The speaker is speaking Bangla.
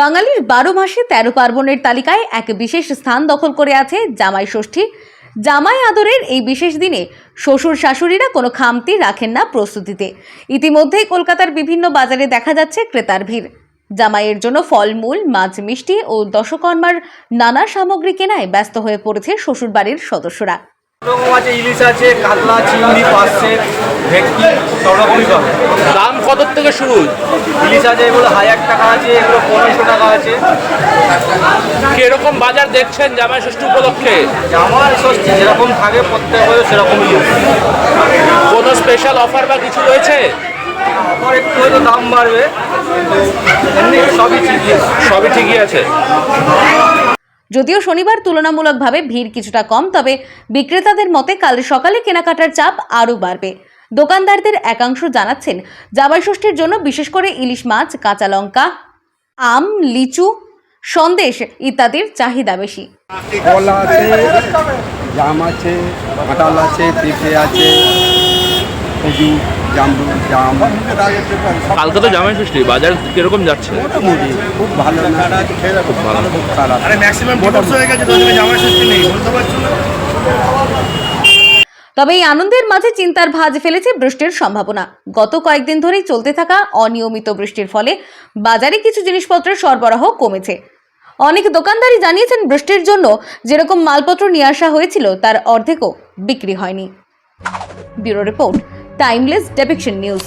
বাঙালির বারো মাসে তেরো পার্বণের তালিকায় এক বিশেষ স্থান দখল করে আছে জামাই ষষ্ঠী। জামাই আদরের এই বিশেষ দিনে শ্বশুর শাশুড়িরা কোনো খামতি রাখেন না প্রস্তুতিতে। ইতিমধ্যেই কলকাতার বিভিন্ন বাজারে দেখা যাচ্ছে ক্রেতার ভিড়। জামাইয়ের জন্য ফলমূল, মাছ মিষ্টি ও দশকর্মার নানা সামগ্রী কেনায় ব্যস্ত হয়ে পড়েছে শ্বশুরবাড়ির সদস্যরা। ইলিশ আছে, কাতলা, চিংড়ি ভেটকি পাবে। দাম কত থেকে শুরু? ইলিশ আছে এগুলো হাজার টাকা আছে এগুলো পনেরোশো টাকা আছে। কীরকম বাজার দেখছেন জামাই ষষ্ঠী উপলক্ষে? জামার ষষ্ঠী যেরকম থাকে প্রত্যেক বছর সেরকমই কোনো স্পেশাল অফার বা কিছু রয়েছে? আবার একটু হয়তো দাম বাড়বে। এমনি সবই ঠিকই সবই ঠিকই আছে। যদিও শনিবার তুলনামূলকভাবে ভিড় কিছুটা কম তবে বিক্রেতাদের মতে কাল সকালে কেনাকাটার চাপ আরও বাড়বে। দোকানদারদের একাংশ জানাচ্ছেন জামাই ষষ্ঠীর জন্য বিশেষ করে ইলিশ মাছ কাঁচা লঙ্কা আম লিচু সন্দেশ ইত্যাদির চাহিদা বেশি। কলা আছে জাম আছে কাঁঠাল আছে পেঁপে আছে কালকে তো জামাই ষষ্ঠী বাজার কীরকম যাচ্ছে? মোটামুটি খুব ভালো খুব ভালো। খুব খারাপ। আরে ম্যাক্সিমাম হয়ে গেছে জামাই ষষ্ঠী নেই বলতে পারছ না? তবে এই আনন্দের মাঝে চিন্তার ভাঁজ ফেলেছে বৃষ্টির সম্ভাবনা। গত কয়েকদিন ধরেই চলতে থাকা অনিয়মিত বৃষ্টির ফলে বাজারে কিছু জিনিসপত্রের সরবরাহ কমেছে। অনেক দোকানদারই জানিয়েছেন বৃষ্টির জন্য যেরকম মালপত্র নিয়ে আসা হয়েছিল, তার অর্ধেকও বিক্রি হয়নি। Bureau report, timeless depiction news.